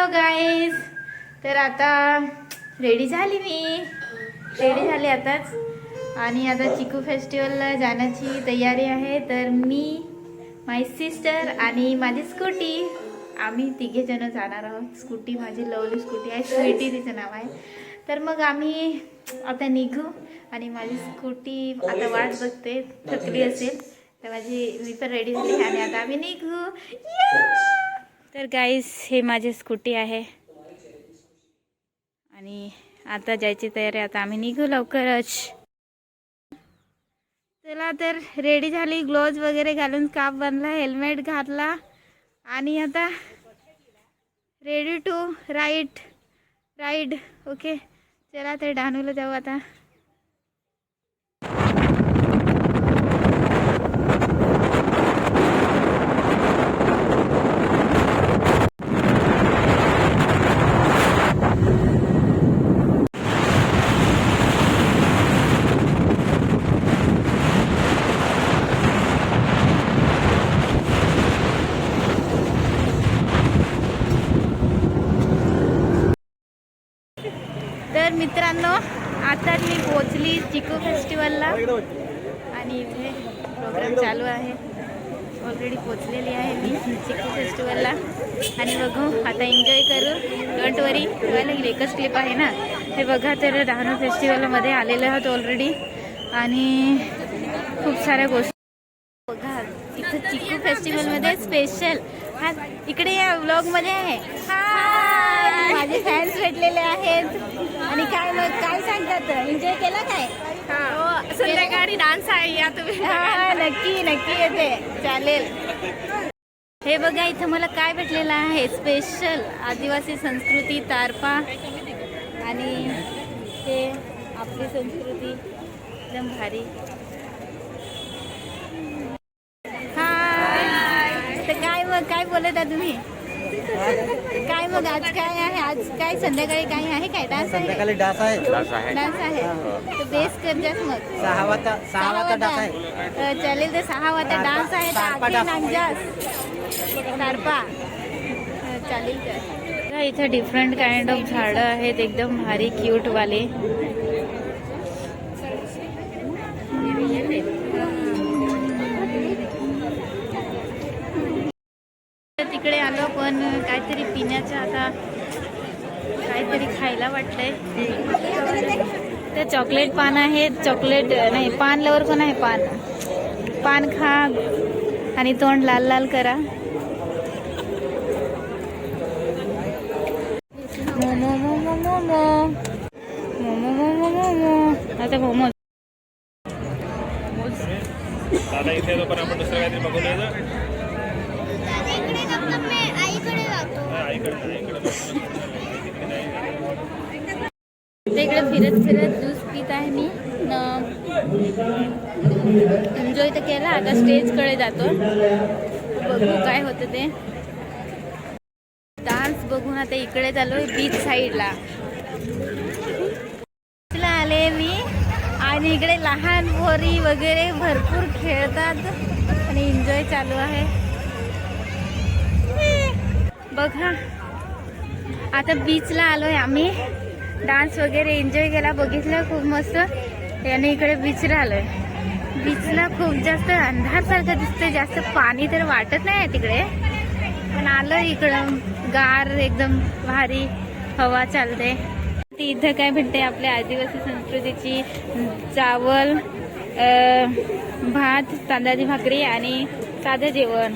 Hello guys तर आता ready झाली मी. रेडी झाली आताच. आणि आता चिकू फेस्टिवलला जाण्याची तयारी आहे. तर मी माय सिस्टर आणि माझी स्कूटी आम्ही तिघे जण जाणार आहोत. स्कूटी माझी लवली स्कूटी आहे. स्वीटी तिचं नाव आहे. तर मग आम्ही आता निघू आणि माझी स्कूटी आता वाट बघते. थकली असेल. तर माझी मी पण रेडी झाली आणि आता आम्ही निघू. या! तर गाईस हे माझी स्कूटी आहे. आणि आता जायची तयारी आता आम्ही निघू लवकरच. चला तर रेडी झाली ग्लोव्ज वगैरे घालून काप बांधला हेल्मेट घातला. आणि आता ready to right ride okay चला तर डहाणूला जाऊ आता तर मित्रांनो आता मी पोचली चिको फेस्टिवलला. आणि इथे प्रोग्राम चालू आहे. ऑलरेडी पोचलेली आहे मी चिकू फेस्टिवलला. आणि बघू आता एन्जॉय करू. डोंट वरी बघायला एकच क्लिप आहे ना? हे बघा तर डहाणू फेस्टिवलमध्ये आलेले आहोत ऑलरेडी आणि खूप साऱ्या गोष्टी. बघा इथं चिकू फेस्टिवलमध्ये स्पेशल हा इकडे या व्लॉगमध्ये आहे. हा! भेटलेले आहेत. आणि काय मग काय सांगतात? एन्जॉय केला काय? हो, संध्याकाळी डान्स आहे या तुम्ही. हा नक्की नक्की येते. चालेल. हे बघा इथं मला काय भेटलेलं आहे? स्पेशल आदिवासी संस्कृती तारपा. आणि हे आपली संस्कृती. एकदम भारी. हाय तर काय मग काय बोलत आहे तुम्ही? काय मग आज काय आहे? आज काय संध्याकाळी काय आहे काय? डान्स आहे? संध्याकाळी डास आहे. डान्स आहे. तर बेस कर जास मग. सहा वाजता सहा वाजता डास आहे. अ, चालेल तर सहा वाजता डान्स आहे. तर तारपा आखी डान्स. नांजास तारपा अ, चालेल तर. इथे डिफरंट काइंड ऑफ झाडं आहेत. एकदम भारी क्यूट वाले. पण काहीतरी पिण्याचं आता काहीतरी खायला वाटतंय ते चॉकलेट पान आहे चॉकलेट नाही पान लवर पण आहे? पान. पान खा आणि तोंड लाल लाल करा. मोमो मोमो. मोमो मोमो मोमो मोमो आता मोमो दादा इथे आपण दुसरं काहीतरी बघून यायचं हा, आईकडे आईकडे ते इकडे फिरत फिरत ज्यूस पित आहे मी. एन्जॉय तर केला आता स्टेजकडे जातो. बघू काय होतं ते. डान्स बघून आता इकडे चालू बीच साईडला आले मी. आणि इकडे लहान पोरी वगैरे भरपूर खेळतात. आणि एन्जॉय चालू आहे. बघा. आता बीचला आलोय आम्ही. डान्स वगैरे एन्जॉय केला बघितलं खूप मस्त. याने इकडे बीचला आलोय. बीचला खूप जास्त अंधारसारखं दिसतंय जास्त पाणी तर वाटत नाही आहे तिकडे. पण आलं इकडं. गार एकदम भारी हवा चालते. ती इथं काय भेटते आपल्या आदिवासी संस्कृतीची चावल भात तांदळाची भाकरी आणि साधं जेवण.